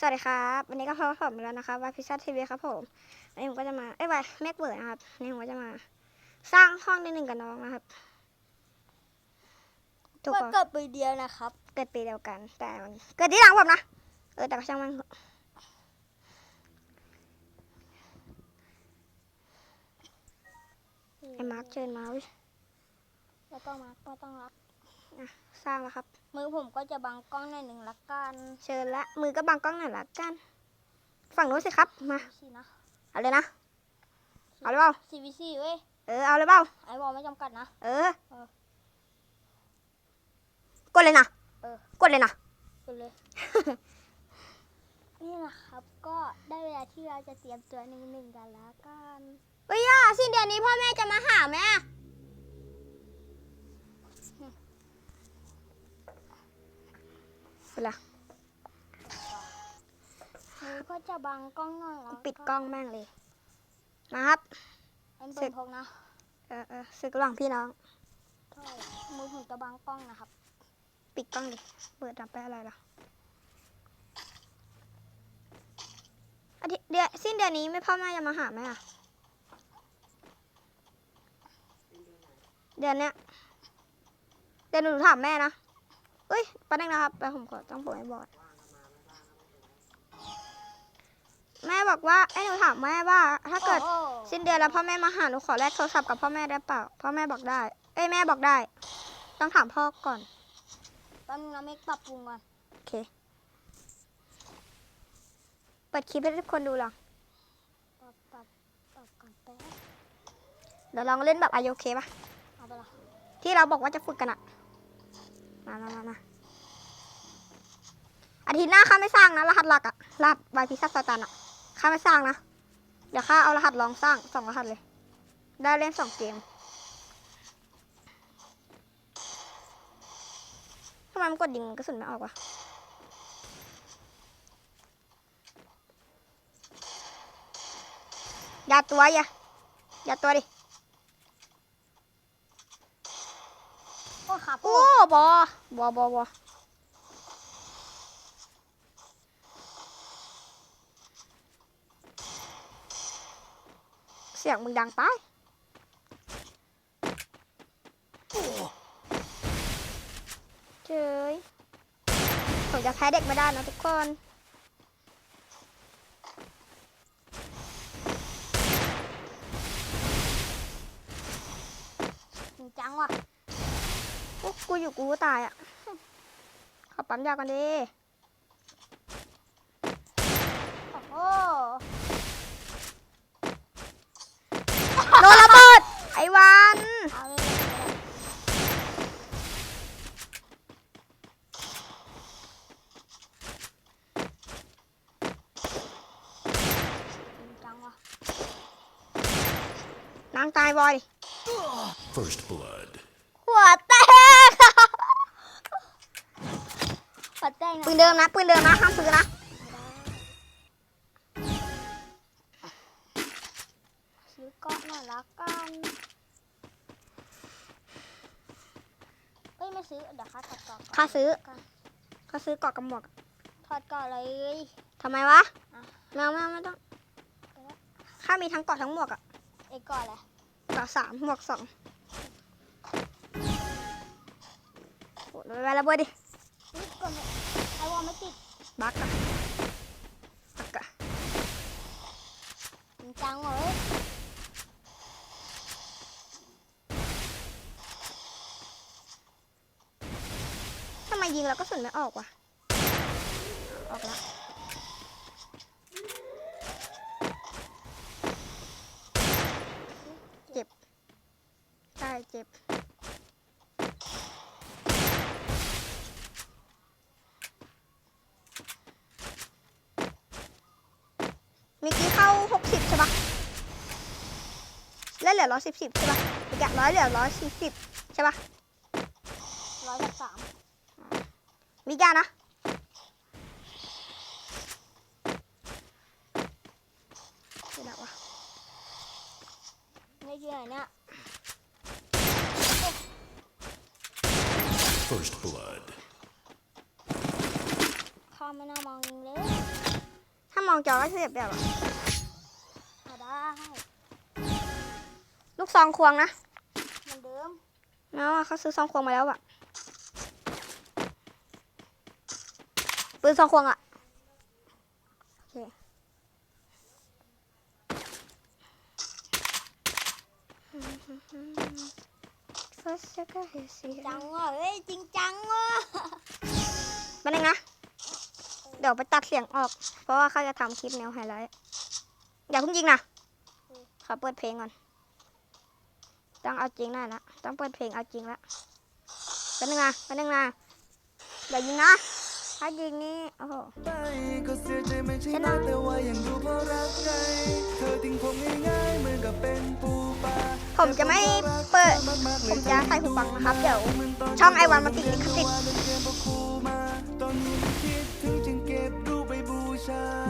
สวัสดีครับวันนี้ก็พบกับผมแล้วนะครับว่าพิซซ่าทีวีครับผมวันนี้ผมก็จะมาเอ้ยวันแม็กเบิร์ดนะครับวันนี้ผมก็จะมา สร้างห้องในหนึ่งกับน้องนะครับถูกก็ปะเกิดปีเดียวนะครับ เกิดปีเดียวกัน แต่มันเกิดที่หลังผมนะเออแต่ก็ช่างมันเถอะไอ้มาร์คเชิญมาเวิแล้วก็มาก็ต้องรับสร้างแล้วครับ มือผมก็จะบังกล้องหน่อยหนึ่งละกันเชิญละมือก็บังกล้องหน่อยละกัน ฝั่งนู้นสิครับ มา สินะเอาเลยนะ เอาเลยเปล่า CVC เว้ย เออ เอาเลยเปล่า ไอ้บอลไม่จำกัดนะ เออ เออกดเลยนะเออ กดเลยนะกันเลย นี่นะครับ ก็ได้เวลาที่เราจะเตรียมตัวหนึ่งหนึ่งกันแล้วกัน เฮ้ยย่าสิ้นเดือนนี้พ่อแม่จะมาหาไหมอะ เป็นไรมือก็จะบังกล้องหน่อยละปิดกล้องแม่งเลยมาครับไอ้เสร็เปิจดพกนะ เออเออศึกระหว่างพี่น้องใช่มือผมจะบังกล้องนะครับ ปิดกล้องดิ เปิดดับไปอะไรล่ะอาทิตย์เดือนสิ้นเดือนนี้ไม่พ่อแม่จะมาหาไหมอะเดือนเนี้ยเดี๋ยวหนูถามแม่นะ เอ้ยแป๊บนึงนะครับไปผมขอต้องเปิดให้บอร์ดแม่บอกว่าไอ้ยหนูถามแม่ว่า ถ้าเกิดโอ้โหสิ้นเดือนแล้วพ่อแม่มาหาหนูขอแลกโทรศัพท์กับพ่อแม่ได้เปล่าพ่อแม่บอกได้ เอ้ยแม่บอกได้ ต้องถามพ่อก่อนแป๊บนึงนะไม่ปรับปรุงก่อนโอเคเปิดคลิปให้ทุกคนดูหรอปรับปรับปรับก่อนแป๊บเดี๋ยวลองเล่นแบบอายุเคปะเอาไปละที่เราบอกว่าจะฝึกกันอะ มามามามาอาทิตย์หน้าข้าไม่สร้างนะ รหัสหลักอะรหัสวายพิซซ่าสตันอะข้าไม่สร้างนะ เดี๋ยวข้าเอารหัสลองสร้างสองรหัสเลย ได้เล่นสองเกมทำไมมันกดยิงกระสุนไม่ออกวะอย่าตัวอย่าอย่าตัวดิ โอ้ขาโป้โอ้บอบอบอบอเสียงมึงดังไปเจยผมจะแพ้เด็กไม่ได้นะทุกคนจริงจังว่ะ โอ้กูอยู่กูก็ตายอะขอปั๊มยากันดิโอ้โหโดนระเบิดไอ้วันเอาเลยเลยเลยจริงจังว่ะนางตายบอยดิ First blood. หัวแตก ปืนเดิมนะปืนเดิมนะห้ามซื้อนะซื้อก้อนหน่อยละกันเอ้ยไม่ซื้อเดี๋ยวค่าถอดก่อนค่าซื้อกันก็ซื้อเกาะกับหมวกถอดก่อนเลยทำไมวะไม่เอาไม่เอาไม่ต้องข้ามีทั้งกาะทั้งหมวกอะไอ้ก่อนแหละกาะสามหมวกสองโอ้ยไประเบิดดิ ไอ้วอลไม่ติดบักอะบักอะจริงจังเลยทำไมยิงแล้วก็สุนไม่ออกวะออกแล้วเจ็บใช่เจ็บ เมื่อกี้เข้าหกสิบใช่ปะแล้วเหลือร้อยสิบสิบใช่ปะอีกอย่างร้อยเหลือร้อยสี่สิบใช่ปะร้อยกับสามมียานะที่ไหนวะไม่เชื่อเนี่ย First blood. ข้าไม่น่ามองเลยถ้าม องจอก็เสียบแบบอะอะได้ลูกซองควงนะเหมือนเดิมแล้วอะเขาซื้อซองควงมาแล้วอะปืนซองควงอะโอเคฟัสก็เฮซีจังอะเฮ้ยจริงจังอะมาหนึ่งนะ เดี๋ยวไปตัดเสียงออก เพราะว่าเขาจะทำคลิปแนวไฮไลท์อย่าเพิ่งยิงนะขอเปิดเพลงก่อน ต้องเอาจริงได้ละต้องเปิดเพลงเอาจริงละมาหนึ่งนะมาหนึ่งนะอย่ายิงนะถ้ายิงนี่โอ้โหไปก็เสียใจไม่ใช่น้อยแต่ว่ายังดูเพราะรักไงเธอทิ้งผมง่ายๆเหมือนกับเป็นปูปลาผมจะไม่เปิด ผมจะใส่หูฟังนะครับ เดี๋ยว ช่องไอวันมาติดลิขสิทธิ์ บู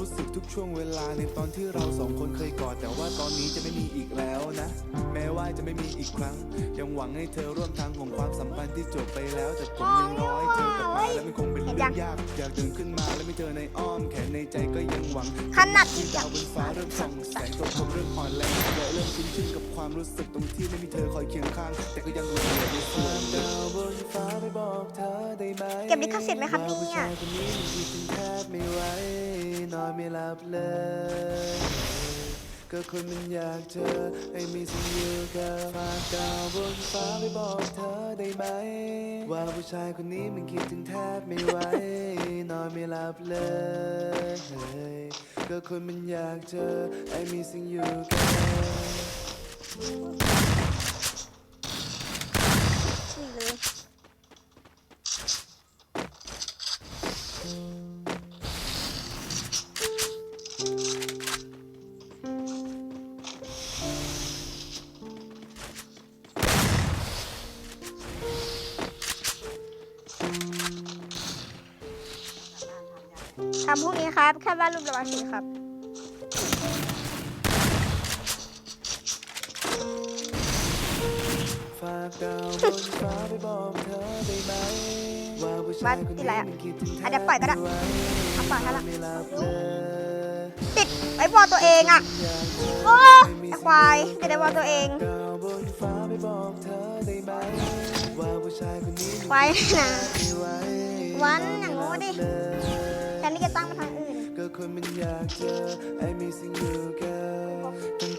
รู้สึกทุกช่วงเวลาในตอนที่เราสองคนเคยกอด แต่ว่าตอนนี้จะไม่มีอีกแล้วนะ แม้ว่าจะไม่มีอีกครั้ง ยังหวังให้เธอร่วมทางของความสัมพันธ์ที่จบไปแล้ว แต่ผมยังรอให้เธอกลับมาและมันคงเป็นเรื่องยากอยากเดินขึ้นมาและไม่เจอในอ้อมแขนในใจก็ยังหวังขนาดที่อยาดากวบนฟ้าเริ่มส่องแสงตัวผมเริ่มอ่อนแรงเลยเริ่มชินชินกับความรู้สึกตรงที่ไม่มีเธอคอยเคียงข้าง แต่ก็ยังรู้สึกในส่วนดาวบนฟ้าไปบอกเธอได้ไหมเก็บลิขสิทธิ์ไหมครับเนี่ยว่าผู้ชายค นนี้มันคิดถึงแทบไม่ไหวนอนไม่หลับเลย ก็คนมันอยากเจอให้มีสิ่งอยู่กับฝากดาวบนฟ้าไปบอกเธอได้ไหม ว่าผู้ชายคนนี้มันคิดถึงแทบไม่ไหวนอนไม่หลับเลย ก็คนมันอยากเจอให้มีสิ่งอยู่กับนี่เลย ทำพรุ่งนี้ครับ แค่วาดรูประบายสีครับ ฝากดาวบนฟ้าไปบอกเธอได้ไหมว่าผู้ชายคนนี้มันคิดถึงแทบอะเดี๋ยวปล่อยก็ได้ไม่ไหวเอาปล่อยให้ละไม่หลับเลยติดไอ้บอลตัวเองอะ โอ้ไอควายติดไอ้บอลตัวเอง ดาวบนฟ้าไปบอกเธอได้ไหมว่าผู้ชายคนนี้มันควายนะไม่ไหววัน นที่จะตั้งมาทางอื่น ก็คนมันอยากเจอไอ้มีสิ่งอยู่กั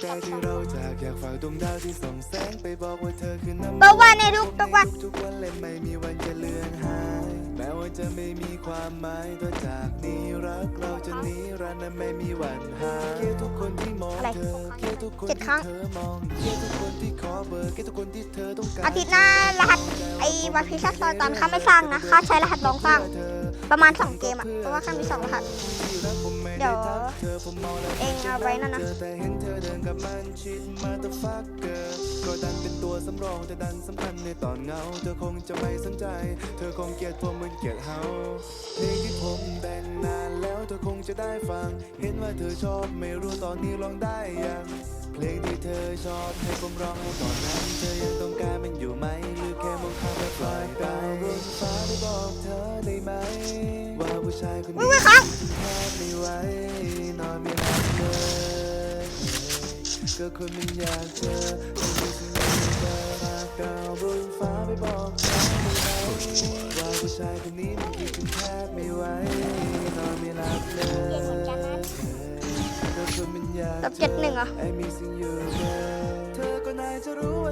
นตั้งแต่ที่เราจากอยากฝากดวงดาวที่ส่องแสงไปบอกว่าเธอคือน้ำตัววันในทุกทุกวันทุกวันและไม่มีวันจะเลือนหายแม้ว่าจะไม่มีความหมายตัวจากนี้รักเราจะนิรันดร์และไม่มีวันหายเกลียดทุกคนที่มองอะไรเธอเกลียดทุกคนเจ็ดที่ครั้งเธอมองเกลียดทุกคนที่ขอเบอร์เกลียดทุกคนที่เธอต้องการอาทิตย์หน้ารหัสไอ้วันพิซซ่าซอยตอนข้าไม่สร้างนะข้าใช้รหัสลองสร้าง ประมาณ2เกมอะเพราะว่าข้ามี2รหัสเดี๋ยวเองเอาไว้นั่นนะก็ดันเป็นตัวสำรองแต่ดันสำคัญในตอนเงา เธอคงจะไม่สนใจ เธอคงเกลียดผมเหมือนเกลียดเฮาเพลงที่ผมแต่งนานแล้วเธอคงจะได้ฟัง เห็นว่าเธอชอบไม่รู้ตอนนี้ลองได้ยัง ลงที่เธอชอบให้ผมร้องให้ตอนนั้นเธอยังต้องการมันอยู่ไหม หรือแค่มองข้ามและปล่อยไปบนฟ้าได้บอกเธอได้ไหม ว่าผู้ชายคนนี้แทบไม่ไหวนอนไม่หลับเลยก็คนมันอยากเจอให้มีสิ่งที่เธอฝากดาบนฟ้าไปบอกเธอได้ไหมว่าผู้ชายคนนี้มันคิดถึงแทบไม่ไหว กับเจ็ดหนึ่งเหรอไอ้มีสิ่งอยู่เธอเธอก็น่าจะรู้ว่อ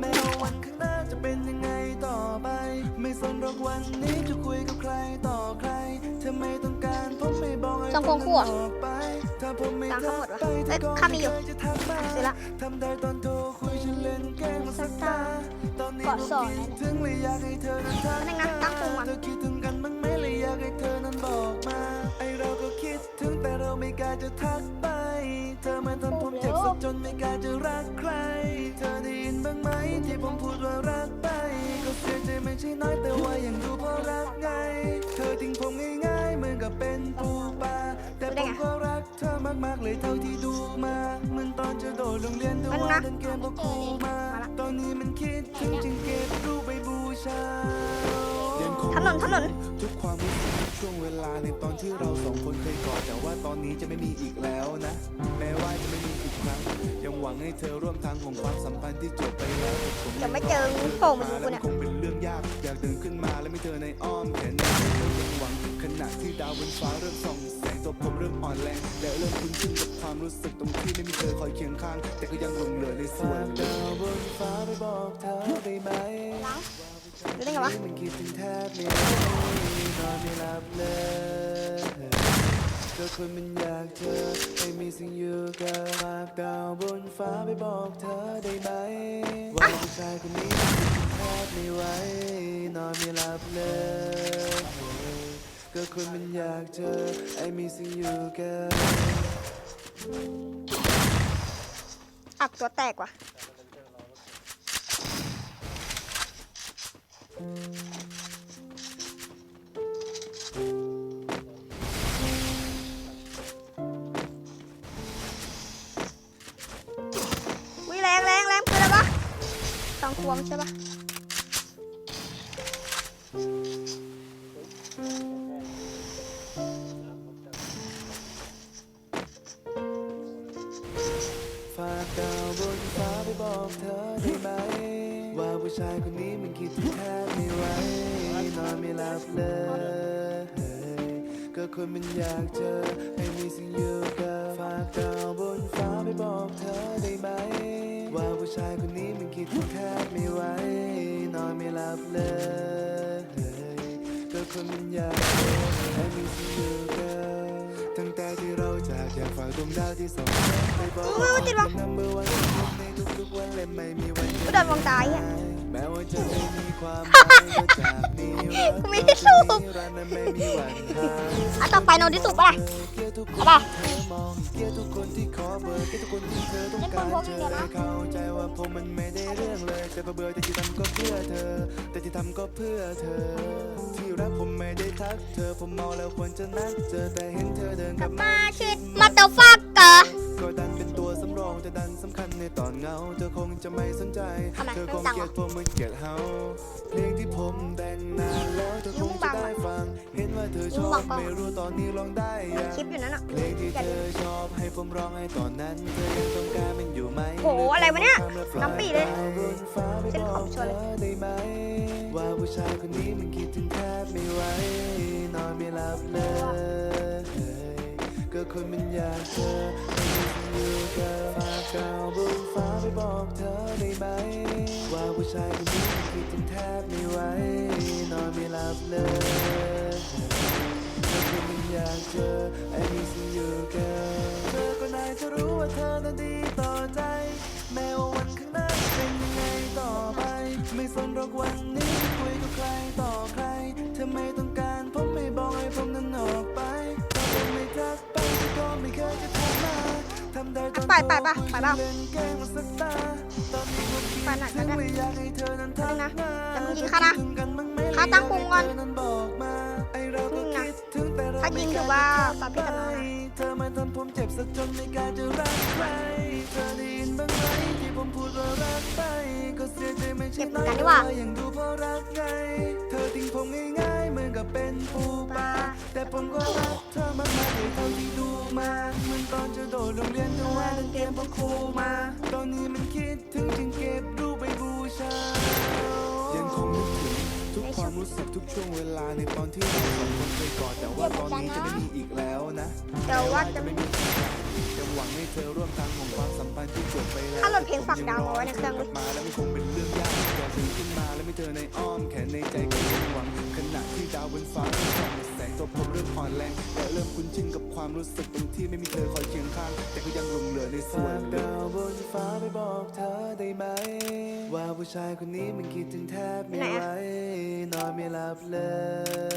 แม้ว่าวันข้างหน้าจะเป็นยังไงต่อไป ไม่สนหรอกวันนี้จะคุยกับใครต่อใคร เธอไม่ต้องการผมไม่บอกให้จงพงคู่เหรอออกไปถ้าผมไม่ตามทั้งหมดวะทักไปเอ้ยเธอก็ข้ามีอยู่ไเคยจะทักมาซื้อละทำได้ตอนโทรคุยฉันเล่นแกล้งมาสักตาตอนนี้เกาะผมสองคิดถึงเลยอยากให้เธอนั้นทักอันนึงนะตั้งปรุงก่อนเธอคิดถึงกันบ้างไหมเลยอยากให้เธอนั้นบอกมาไอเราก็คิดถึงแต่เราไม่กล้าจะทักไป เธอมาทำผมเจ็บสักจนไม่กล้าจะรักใคร เธอได้ยินบ้างไหมที่ผมพูดว่ารักไปก็ เสียใจไม่ใช่น้อยแต่ว่ายังดูเพราะรักไง เธอทิ้งผมง่ายๆเหมือนกับเป็นปูปลาแต่ผมก็รักเธอมากๆเลยเท่าที่ดูมาเหมือนตอนจะโดดโรงเรียนแต่ว่าเดินเกมกับครูมา ตอนนี้มันคิดถึงจึงเก็บรูปไปบูชา ถนนถนนทุกความรู้สึกทุกช่วงเวลาในตอนที่เราสองคนเคยกอดแต่ว่าตอนนี้จะไม่มีอีกแล้วนะ แม้ว่าจะไม่มีอีกครั้ง ยังหวังให้เธอร่วมทางของความสัมพันธ์ที่จบไปแล้วผมเดี๋ยวไม่เจอโผล่มาดูกูเนี่ยคงเป็นเรื่องยากอยากเดินขึ้นมาและไม่เธอในอ้อมแขนในยังหวังขณะที่ดาวบนฟ้าเริ่มส่องแสงตัวผมเริ่มอ่อนแรงและเริ่มคุ้นชินกับความรู้สึกตรงที่ไม่มีเธอคอยเคียงข้าง แต่ก็ยังหลงเหลือในส่วนดาวบนฟ้าไปบอกเธอได้ไหม รู้ได้ไงวะก็คนมันอยากเธอให้มีสิ่งอยู่กับมากดาวบนฟ้าไปบอกเธอได้ไหมว่าผู้ชายคนนี้แทบไม่ไหวนอนไม่หลับเลยก็คนมันอยากเธอให้มีสิ่งอยู่กับอักตัวแตกว่ะ วิแรงแรงแรงคืออะไรวะสองควงใช่ปะ คนมันอยากเจอให้มีสิ่งอยู่กับตั้งแต่ที่เราจากอยากฝากดวงดาวที่ส่องแสงไปบอกอุ้ยอุ้ยติดวะ number one ในทุกๆวันและไม่มีวันหยุกูดโดนวงตายอะ แม้ว่าจะไม่มีความหมายก็จากนี้รักกูไม่ได้สูบนิรันดร์นั้นไม่มีวันหาย อะต่อไปโนที่สุดปะล่ะ เกลียดทุกคนเอาป่ะที่เธอมองเกลียดทุกคนที่ขอเบอร์เกลียดทุกคนที่เธอต้องการเจอให้เข้าใจว่าผมมันไม่ได้เรื่องเลยแต่ก็เบื่อแต่ที่ทำก็เพื่อเธอ แต่ที่ทำก็เพื่อเธอที่ รักผมไม่ได้ทักเธอผมมองแล้วควรจะนัดเจอแต่เห็นเธอเดินกลับมามาชิดมาตอร์ฟัก แต่ดันสำคัญในตอนเหงา เธอคงจะไม่สนใจ ทำไมเธอคงเกลียดผมเหมือนเกลียดเฮาเพลงที่ผมแต่งนานแล้วเธอคงจะได้ฟัง เห็นว่าเธอชอบไม่รู้ตอนนี้ลองได้ยังคลิปอยู่นั่นอะเพลงที่เธอชอบให้ผมร้องให้ตอนนั้นเธอยังต้องการมันอยู่ไหมโหอะไรวะเนี่ยน้ำปีเลยดาวบนขอบชเธนเลยว่าผู้ชายคนนี้มันคิดถึงแทบไม่ไหวนอนไม่หลับเลย ก็คนมันอยากเจอให้มีสิ่งอยู่กับฝากดาวบนฟ้าไปบอกเธอได้ไหม ว่าผู้ชายคนนี้คิดถึงแทบไม่ไหวนอนไม่หลับเลยก็คนมันอยากเจอให้มีสิ่งอยู่กับเธอก็นายจะรู้ว่าเธอนั้นดีต่อใจ แม้ว่าวันข้างหน้าจะเป็นยังไงต่อไป ไม่สนหรอกวันนี้คุยกับใครต่อใครเธอไม่ต้อง ได้ตอนไปไปปะไปเปล่าเล่นแกล้งมาสักตาตอนนี้ผมคิดไปไหนกัถึนงเนี่ยเลยอยากให้เธอนั้นทักนะมาแต่มึงยิงข้านะคิดถึงกันบ้างไหมข้าตั้งพุงก่อนยาให้เธนั้นบอกมาไอเราก็นี่นะคิดถึงแต่เราถ้ายิงถือว่าตามพิจารณาเธอมาทำ ผมเจ็บสักจนไม่กล้าจะรักใครเธอได้ยินบ้างไหมที่ผมพูดว่ารักไปก็เสียใจไม่ใช่เก็บน้อยกันดีกว่าเธอยังดูเพราะรักไงเธอทิ้งผมง่ายๆเหมือนกับเป็นปูปลาแต่ผมก็รักเธอมากๆเลยเท่าที่ดูมาเหมือนตอนจะโดดโรงเรียนแต่ว่าเล่นเกมเพราะครูมา ตอนนี้มันคิดถึงจึงเก็บรูปไปบูชา รู้สึกทุกช่วงเวลาในตอนที่เราสองคนเคยกอดแต่ว่าตอนนี้จะไม่มีอีกแล้วนะเดี๋ยวว่าจะไม่มีอีกแล้วยังหวังให้เธอร่วมทางของความสัมพันธ์ที่จบไปแล้วถ้าหลดเพลงฝากดาวเอาไว้ในเครื่องมาแล้วมันคงเป็นเรื่องยากอยากตื่นขึ้นมาแล้วไม่เจอในอ้อมแขนในใจก็ยังหวังขณะที่ดาวบนฟ้าส่องแสงตัวผมเริ่มอ่อนแรงและเริ่มคุ้นชินกับความรู้สึกตรงที่ไม่มีเธอคอยเคียงข้าง แต่ก็ยังหลงเหลือในส่วนดาวบนฟ้าไปบอกเธอได้ไหม ว่าผู้ชายคนนี้มันคิดถึงแทบไม่ไหวนอนไม่หลับเล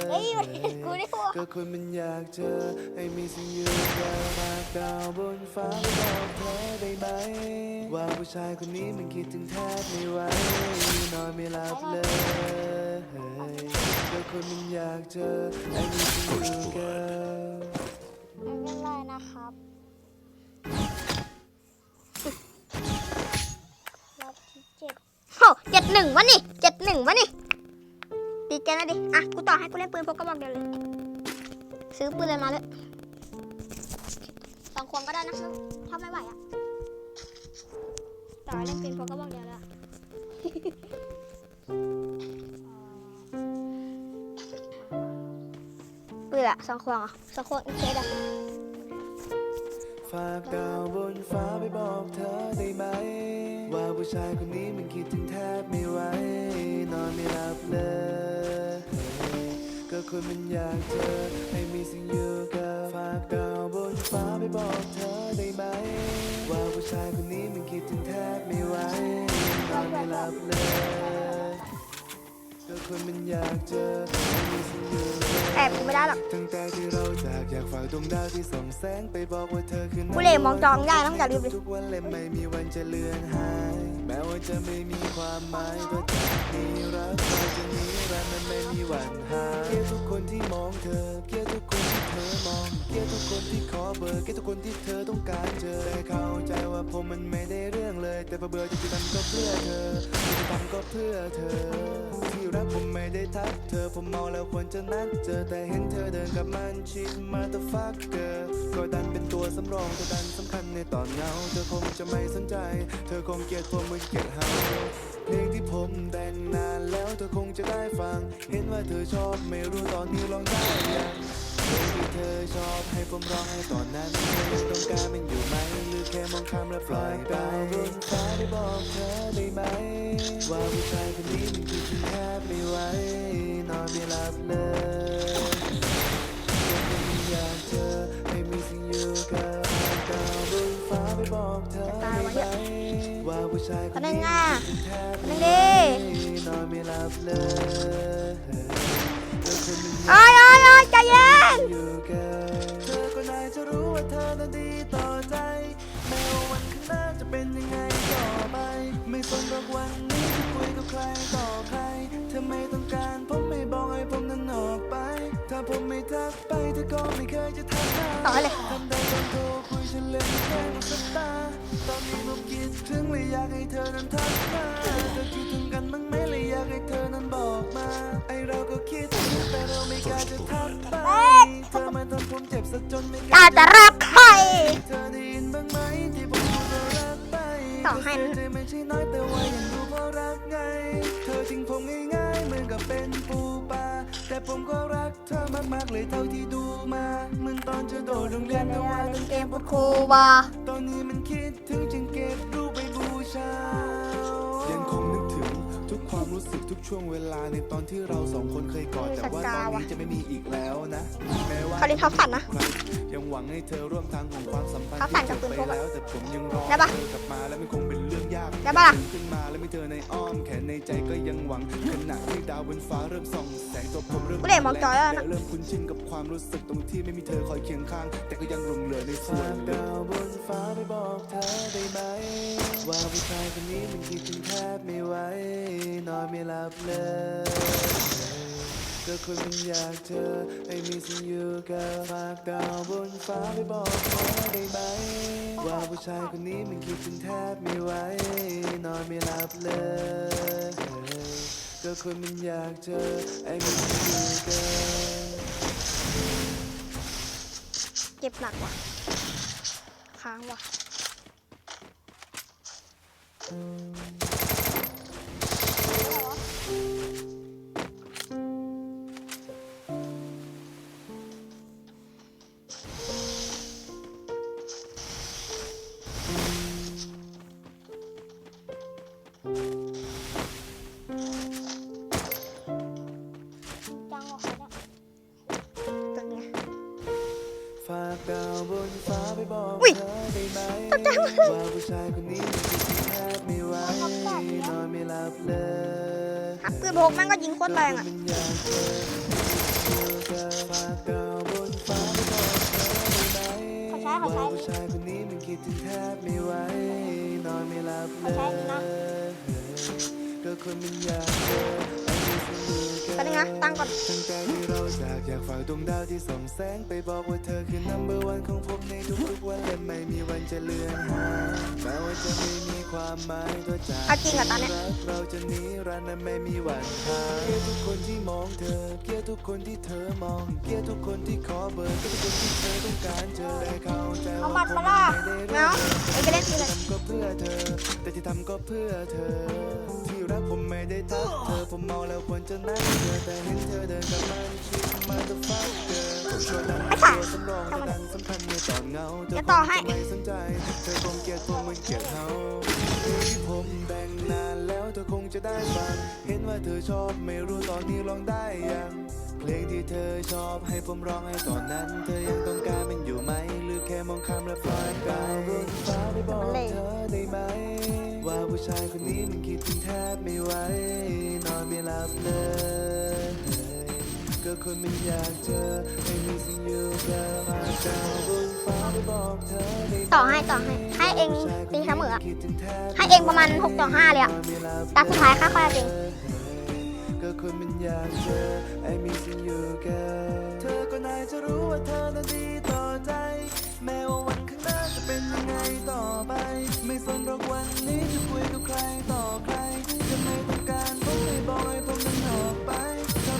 ย เฮ้ยมันกูได้หัวก็คนมันอยากเจอ ให้มีสิ่งอยู่กับมากดาวบนฟ้าบอกเธอได้ไหม ว่าผู้ชายคนนี้มันคิดถึงแทบไม่ไหวนอนไม่หลับเลยก็คนมันอยากเจอให้มีสิ่งอยู่กับไม่เป็นไรนะครับ โหเจ็ดหนึ่งวะนี่เจ็ดหนึ่งวะนี่ดีตีเจนะดิ อะ กูต่อให้กูเล่นปืนพกกระบอกเดียวเลย ซื้อปืนเลยมาเลยสองควงก็ได้นะถ้าไม่ไหวอะ ต่อให้เล่นปืนพกกระบอกเดียวแล้วปืนอะสองควงอะสองควงอีกเคสอะ ฝากดาวบนฟ้าไปบอกเธอได้ไหม ว่าผู้ชายคนนี้มันคิดถึงแทบไม่ไหวนอนไม่หลับเลย ก็คนมันอยากเจอให้มีสิ่งอยู่กับฝากดาวบนฟ้าไปบอกเธอได้ไหม ว่าผู้ชายคนนี้มันคิดถึงแทบไม่ไหวนอนไม่หลับเลย แอบกูไม่ได้หรอกตั้งแต่ที่เราจากอยากฝากดวงดาวที่ส่องแสงไปบอกว่าเธอคือกูเหล่มองจองได้ต้องอย่าลืมดิทุกวันเลยไม่มีวันจะเลือนหายแม้ว่าจะไม่มีความหมายก็จะมีรักเราจะมีรักมันไม่มีวันหายเกลียดทุกคนที่มองเธอเกลียดทุกคนที่เธอมองเกลียดทุกคนที่ขอเบอร์เกลียดทุกคนที่เธอต้องการเจอแต่เข้าใจว่าผมมันไม่ได้เรื่องเลย แต่พอเบื่อจะทำก็เพื่อเธอจะทำก็เพื่อเธอที่รัก ผมไม่ได้ทักเธอผมเมาแล้วควรจะนัดเจอแต่เห็นเธอเดินกับมันชิดมาต่ฟักเกอร์ก็ดันเป็นตัวสำรองแต่ดันสำคัญในตอนเงา เธอคงจะไม่สนใจ เธอคงเกลียดผมเหมือนเกลียดเฮา เพลงที่ผมแต่งนานแล้วเธอคงจะได้ฟัง เห็นว่าเธอชอบไม่รู้ตอนนี้ร้องได้ยังเพลงที่เธอชอบให้ผมร้องให้ตอนนั้นเธอยังต้องการมันอยู่ไหมหรือแค่มองข้ามและปล่อยไปบนฟ้าได้บอกเธอได้ไหม ว่าผู้ชายคนนี้มันคือฉันแทบไม่ไหวนอนไม่หลับเลยยังไม่อยากเจอให้มีสิ่งอยู่กับดาวบนฟ้าไปบอกเธอได้ไหมว่าผู้ชาย คนนี้มันคือฉันแทบไม่ไหวนอนไม่หลับเลยแล้วคนมันอยากเอ้ยเอ้ยเอ้ยใจเย็นอยู่กับเธอก็น่าจะรู้ว่าเธอนั้นดีต่อใจแม้ว่าวันข้างหน้าจะเป็นยังไงต่อไปไม่สนหรอกวันนี้จะคุยกับใครต่อใครเธอไม่ต้องการผมไม่บอกให้ผมนั้นออกไปถ้าผมไม่ทักไปเธอก็ไม่เคยจะทักมาต่อเลย อยากให้เธอนั้นทักมาเธอคิดถึงกันบ้างไหมเลยอยากให้เธอนั้นบอกมาไอเราก็คิดถึงแต่เราไม่กล้าจะทักไปเธอมาทำผมเจ็บซะจนไม่กล้าจะรักใครเธอได้ยินบ้างไหมที่ผมพูดว่ารักไปต่อให้นะเธอไม่ใช่น้อยแต่ว่ายังดูเพราะรักไง เธอทิ้งผมง่ายๆเหมือนกับเป็นปูปลาแต่ผมก็รักเธอมากๆเลยเท่าที่ดูมาเหมือนตอนจะโดดโรงเรียนแต่ว่าเล่นเกมบทครูบา เราสองคนเคยกอดแต่ว่าตอนนี้จะไม่มีอีกแล้วนะแม้ว่าเขาเล่นท็อปสันนะครั้งยังหวังให้เธอร่วมทางของความสัมพันธ์เขาสั่นกับที่ปืจนบพกไปอะแล้วแต่ผมยังรอได้ปะเธอกลับมาแล้วมันคงเป็นเรื่องยากได้ปะล่ะตื่นขึ้นมาแล้วมีเธอในอ้อมแขนในใจก็ยังหวังขณะที่ดาวบนฟ้าเริ่มส่องแสงตัวผมเริ่มกูเล่นมองจอแล้วนะและเริ่มคุ้นชินกับความรู้สึกตรงที่ไม่มีเธอคอยเคียงข้าง แต่ก็ยังหลงเหลือในส่วนดาวบนฟ้าไปบอกเธอได้ไหมว่าผู้ชายคนนี้มันคิดถึงแทบไม่ไหวนอนไม่หลับเลยก็คนมันอยากเจอให้มีสิ่งอยู่กับฝากดาวบนฟ้าไปบอกเธอได้ไหม ว่าผู้ชายคนนี้มันคิดถึงแทบไม่ไหวนอนไม่หลับเลยก็คนมันอยากเจอให้มีสิ่งอยู่กับเจ็บหนักว่ะ ค้างว่ะ กปืนพกแม่งก็ยิงโคตรแรงอะมันอยากเจออยู่กับฝากดาวบนฟ้าไปบอกเธอได้ไหมว่าผู้ชายคนนี้มันคิดถึงแบบเลยก็คนมันยาก ก่อนตั้งแต่ที่เราจากอยากฝากดวงดาวที่ส่องแสงไปบอกว่าเธอคือ number one ของผมในทุกๆวันและไม่มีวันจะเลือนหายแม้ว่าจะไม่มีความหมายตัวจากเอาจริงเหรอตอนเนี้ย รักเราจะนิรันดร์และไม่มีวันหายเกลียดทุกคนที่มองเธอ เกลียดทุกคนที่เธอมอง เกลียดทุกคนที่ขอเบอร์เกลียดทุกคนที่เธอต้องการเจอได้เข้าใจเอาว่ามัดมาล่ะเนาะไอ้ไปเล่นทีเลย ทำก็เพื่อเธอ แต่ที่ทำก็เพื่อเธอที่ รักผมไม่ได้ทักเธอผมเมาแล้วควรจะนั่งเธอแต่เห็นเธอเดินกลับมาชิดมาตัวฟักเธอช่วยดันตัวสำรองดันสำคัญในตอนเงาเธอเดี๋ยวต่อให้คงจะไม่สนใจเธอคงเกลียดผมเหมือนเกลียดเขาที่ผมแต่งนานแล้วเธอคง จะได้ฟัง เห็นว่าเธอชอบไม่รู้ตอนนี้ลองได้ยัง เพลงที่เธอชอบให้ผมร้องให้ตอนนั้น เธอยังต้องการมันอยู่ไหม หรือแค่มองข้ามและฝันไกลบนฟ้าไปบอกเธอได้ไหม ว่าผู้ชายคนนี้มันคิดถึงแทบไม่ไหวนอนไม่หลับเลย ก็คนมันอยากเจอให้มีสิ่งอยู่กับฝากดาวบนฟ้าไปบอกเธอได้ต่อให้ต่อให้ ให้เองตีเสมอ คิดถึงแทบให้เองประมาณ6ต่อ5เลยอะไม่หลับ ตาสุดท้ายค่าค่อยๆเองก็คนมันอยากเจอไอ้มีสิ่งอยู่กับเธอก็น่าจะรู้ว่าเธอนั้นดีต่อใจ แม้ว่าวันข้างหน้าจะเป็นยังไงต่อไป ไม่สนหรอกวันนี้จะคุยกับใครต่อใคร จะไม่ต้องการผมไม่บอกให้ผมนั้นออกไป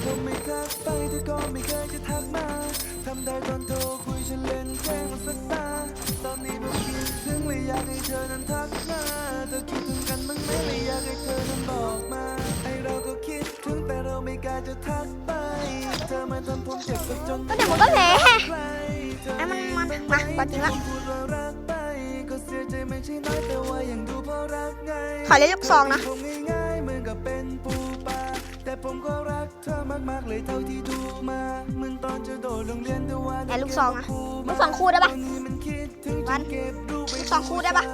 ถ้าผมไม่ทักไปเธอก็ไม่เคยจะทักมาทำได้ตอนโทรคุยฉันเล่นแกล้งมันสักตาตอนนี้ผมคิดถึงเลยอยากให้เธอนั้นทักมาเธอคิดถึงกันบ้างไหมเลยอยากให้เธอนั้นบอกมาไอเราก็คิดถึงแต่เราไม่กล้าจะทักไป เธอมาทำผมเจ็บสักจนก็เดี๋ยวมันก็แพ้ใครเธอไอ้มันมันมาปาจริงละพูดว่ารักไปก็เสียใจไม่ใช่น้อยแต่ว่ายังดูเพราะรักไงขอเล่นลูกซองนะ เลยเท่าที่ดูมาเหมือนตอนจะโดดโรงเรียนแต่ว่า ไอ้ลูกซองอะลูกซองคู่ได้ปะตอนนี้มันคิดถึงจวันนเก็บรูปไว้ลูกซองคู่ได้ปะ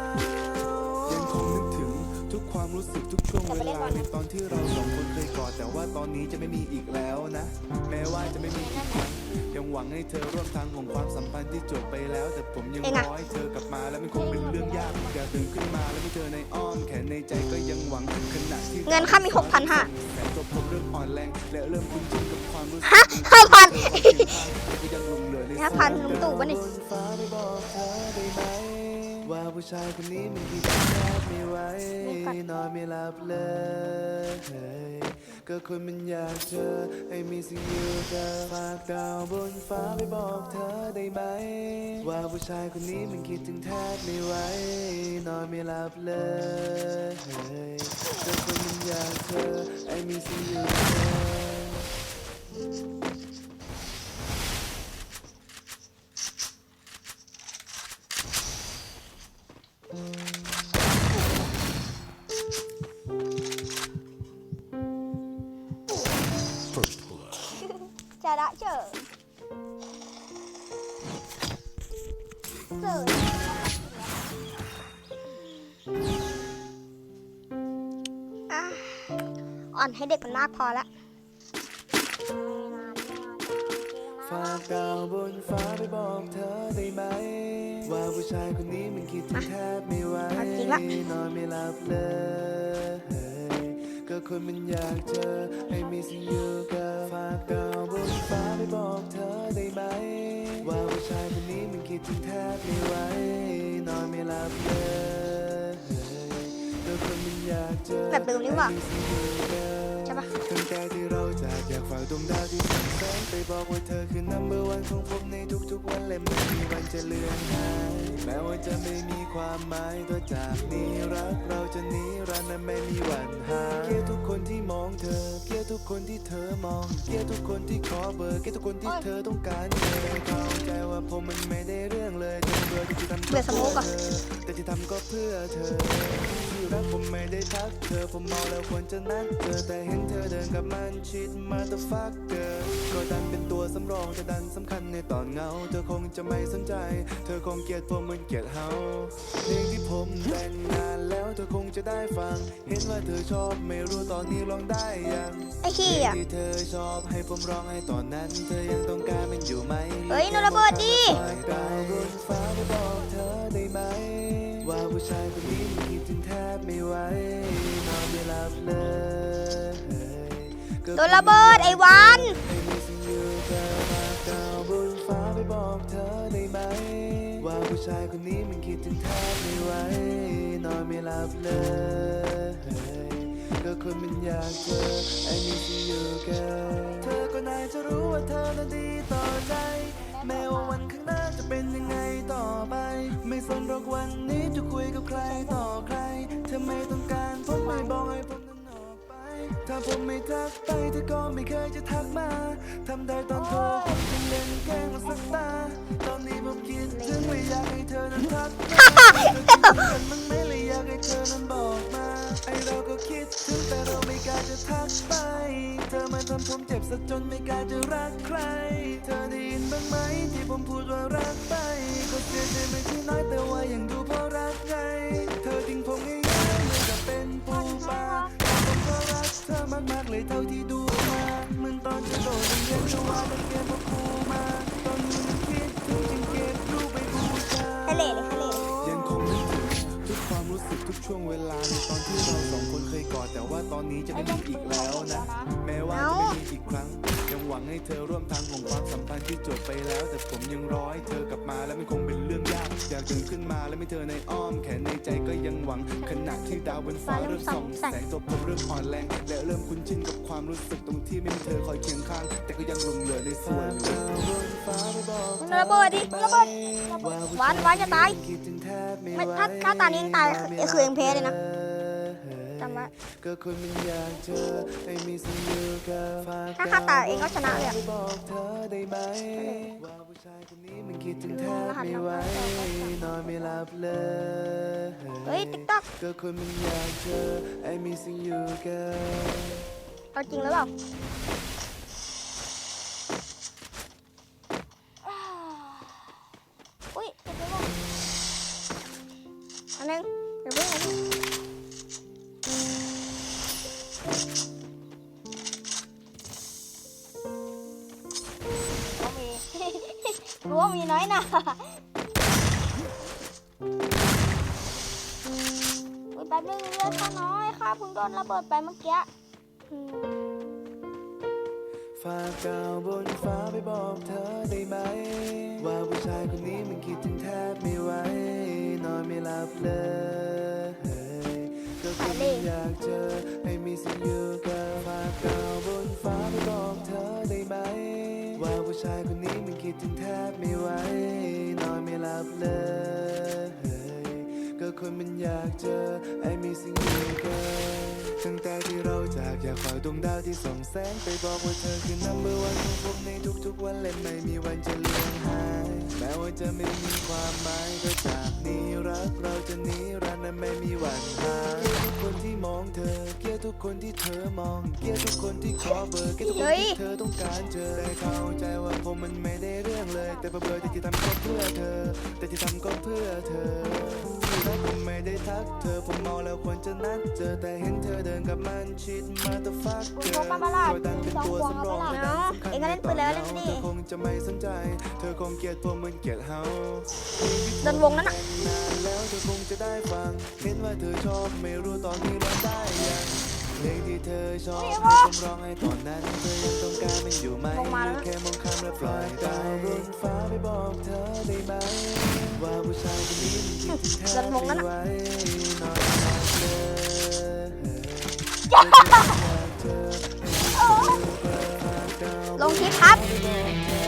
รู้สึกทุกช่วงเวแต่ไปเล่นลาบอลในนะตอนที่เราสองคนเคยกอดแต่ว่าตอนนี้จะไม่มีอีกแล้วนะ แม้ว่าจะไม่มีอีกครั้งยังหวังให้เธอร่วมทางของความสัมพันธ์ที่จบไปแล้ว แต่ผมยังเองรอะอให้เธอกลับมาและมันคงเป็นเรื่องยากอยากตื่นขึ้นมาแล้วไม่เจอในอ้อมแขนในใจก็ยังหวังขณะที่เงินค่ามี6,500แต่ตัวผมเริ่มอ่อนแรงและเริ่มคุ้นชินกับความรู้สึกฮะห้าพันก็ยังหลงเหลือในห้าพันลุงตู่ปะนี่ ว่าผู้ชายคนนี้มันคิดแทบไม่ไหวนอนไม่หลับเลยก็คนมันอยากเจอให้มีสิ่งอยู่กับฝากดาวบนฟ้าไปบอกเธอได้ไหม ว่าผู้ชายคนนี้มันคิดถึงแทบไม่ไหวนอนไม่หลับเลยก็คนมันอยากเจอให้มีสิ่งอยู่กับ เด็กมันมากพอละฝากดาวบนฟ้าไปบอกเธอได้ไหม ว่าผู้ชายคนนี้มันคิดถึงแทบไม่ไหวเอาจริงละนอนไม่หลับเลยก็คนมันอยากเจอให้มีสิ่งอยู่กับฝากดาวบนฟ้าไปบอกเธอได้ไหม ว่าผู้ชายคนนี้มันคิดถึงแทบไม่ไหวนอนไม่หลับเลยก็คนมันอยากเจอแบบลืมนี่หว่า ให้มีสิ่งอยู่กับใช่ปะตั้งแต่ที่เราจากอยากฝากดวงดาวที่ส่องแสงไปบอกว่าเธอคือ number one ของผมในทุกๆวันและไม่มีวันจะเลือนหายแม้ว่าจะไม่มีความหมายตัวจากนี้รักเราจะนิรันดร์และไม่มีวันหายเกลียดทุกคนที่มองเธอเกลียดทุกคนที่เธอมองเกลียดทุกคนที่ขอเบอร์เกลียดทุกคนที่เธอต้องการเจอเข้าใจว่าผมมันไม่ได้เรื่องเลยเธอเบื่อที่ทำเบื่อสโมกอแต่ที่ทำก็เพื่อเธอ ที่รักผมไม่ได้ทักเธอผมเมาแล้วควรจะนัดเจอแต่เห็นเธอเดินกับมันชิดมาต h ฟักเกอร์ก็ดันเป็นตัวสำรองแต่ดันสำคัญในตอนเหงา เธอคงจะไม่สนใจ เธอคงเกลียดผมเหมือนเกลียดเฮาเพลงที่ผมแต่งนานแล้วเธอคงจะได้ฟัง เห็นว่าเธอชอบไม่รู้ตอนนี้ลองได้ยังไอ้เหี้ยที่เธอชอบให้ผมร้องให้ตอนนั้น เธอยังต้องการมันอยู่ไหมเฮ้ยโนระเบิดดิฝากดาวบนฟ้าไปบอกเธอได้ไหม ว่าผู้ชายคนนี้ ไม่ไหวนอนไม่หลับเลยโดนระเบิดไอ้วันให้มีสิ่งอยู่กับฝากดาวบนฟ้าไปบอกเธอได้ไหมว่าผู้ชายคนนี้มันคิดถึงแทบไม่ไหวนอนไม่หลับเลยก็คนมันอยากเจอไอ้มีสิ่งอยู่กับเธอก็น่าจะรู้ว่าเธอนั้นดีต่อใจ แม้ว่าวันข้างหน้าจะเป็นยังไงต่อไป ไม่สนหรอกวันนี้จะคุยกับใครต่อใครเธอไม่ต้องการผมไม่บอกให้ผม ถ้าผมไม่ทักไปเธอก็ไม่เคยจะทักมา ทำได้ตอนโทรผมยังเล่นแกล้งสักตา ตอนนี้ผมคิดถึงไม่อยากให้เธอนั้นทักมากันมั้งไม่เลยอยากให้เธอนั้นบอกมา ไอเราก็คิดถึงแต่เราไม่กล้าจะทักไป เธอมาทำผมเจ็บซะจนไม่กล้าจะรักใคร เธอได้ยินบ้างไหมที่ผมพูดว่ารักไป ก็เสียใจไม่ใช่น้อยแต่ว่ายังดูเพราะรักไง มากๆเลยเท่าที่ดูมาเหมือนตอนที่โดดเรียนจะว่าเป็นเกมพวกครูมาตอนนี้มันคิดถึงจึงเก็บรูปไปบูชาทะเลเลยทะเลเลยยังคงนึกถึงทุกความรู้สึกทุกช่วงเวลาในตอนที่เราสองคนเคยกอดแต่ว่าตอนนี้จะไม่มีอีกแล้วนะ แม้ว่าจะไม่มีอีกครั้งยัง หวังให้เธอร่วมทางของความสัมพันธ์ที่จบไปแล้ว แต่ผมยังรอให้เธอกลับมาและมันคงเป็นเรื่องยาก อยากตื่นขึ้นมาและไม่เธอในอ้อมแขนในใจก็ยังหวังขณะที่ดาวบนฟ้าเริ่มส่องแสงตัวผมเริ่มอ่อนแรง และเริ่มคุ้นชินกับความรู้สึกตรงที่ไม่มีเธอคอยเคียงข้าง แต่ก็ยังหลงเหลือในส่วนลึกมึงระเบิดดิมึงระเบิดวันวันจะตายไม่ถ้าถ้าตานี้ยังตายคือคือยังแพ้เลยนะ จำไว้ก็คนมันอยากเจอให้มีสิ่งอยู่กับฝากถ้าฆ่าตายเองก็ชนะเลยอะบอกเธอได้ไหมว่าผู้ชายคนนี้มันคิดถึงแทบไม่ไหวนอนไม่หลับเลยเฮ้ยติ๊กต็อกก็คนมันอยากเจอให้มีสิ่งอยู่กับเอาจริงหรือเปล่าอุ้ยเจ็บไปหมดอันนึงเดี๋ยวเพิ่งอันนึ รู้ว่ามีน้อยหน่าอุ้ยแป๊บนึงเลือดข้าน้อยข้าเพิ่งโดนระเบิดไปเมื่อกี้ฝากดาวบนฟ้าไปบอกเธอได้ไหม ว่าผู้ชายคนนี้มันคิดถึงแทบไม่ไหวนอนไม่หลับเลยก็คนมันอยากเจอให้มีสิ่งอยู่กับฝากดาวบนฟ้าไปบอกเธอได้ไหม ว่าผู้ชายคน คิดถึงแทบไม่ไหวนอนไม่หลับเลย ก็คนมันอยากเจอให้มีสิ่งอยู่กับตั้งแต่ที่เราจากอยากฝากดวงดาวที่ส่องแสงไปบอกว่าเธอคือ number one ของผมในทุกๆวันและไม่มีวันจะเลือนหายแม้ว่าจะไม่มีความหมายก็จากนี้รักเราจะนิรันดร์และไม่มีวันหายทุกคนที่ ทุกคนที่เธอมอง เกลียดทุกคนที่ขอเบอร์เกลียดทุกคนที่เธอต้องการเจอแต่เข้าใจว่าผมมันไม่ได้เรื่องเลย แต่เบอร์ที่ทำก็เพื่อเธอ แต่ที่ทำก็เพื่อเธอที่รักผมไม่ได้ทักเธอผมเมาแล้วควรจะนัดเจอแต่เห็นเธอเดินกับมันชิดมาแต่ฟักเจอก็ดันเป็นตัวสำรองแต่ดันสำคัญในตอนเราเธอคงจะไม่สนใจ เธอคงเกลียดผมเหมือนเกลียดเฮาเดินวงนั้นน่ะนานแล้วเธอคงจะได้ฟัง เห็นว่าเธอชอบไม่รู้ตอนนี้ร้องได้ยัง เพลงที่เธอชอบให้ผมร้องให้ตอนนั้นเธอยังต้องการมันอยู่ไหมหรือแค่มองข้ามและปล่อยดาวบนฟ้าไปบอกเธอได้ไหมว่าผู้ชายคนนี้มันคิดถึงแทบไม่ไหวนอนหลับเลยลงคลิปครับบ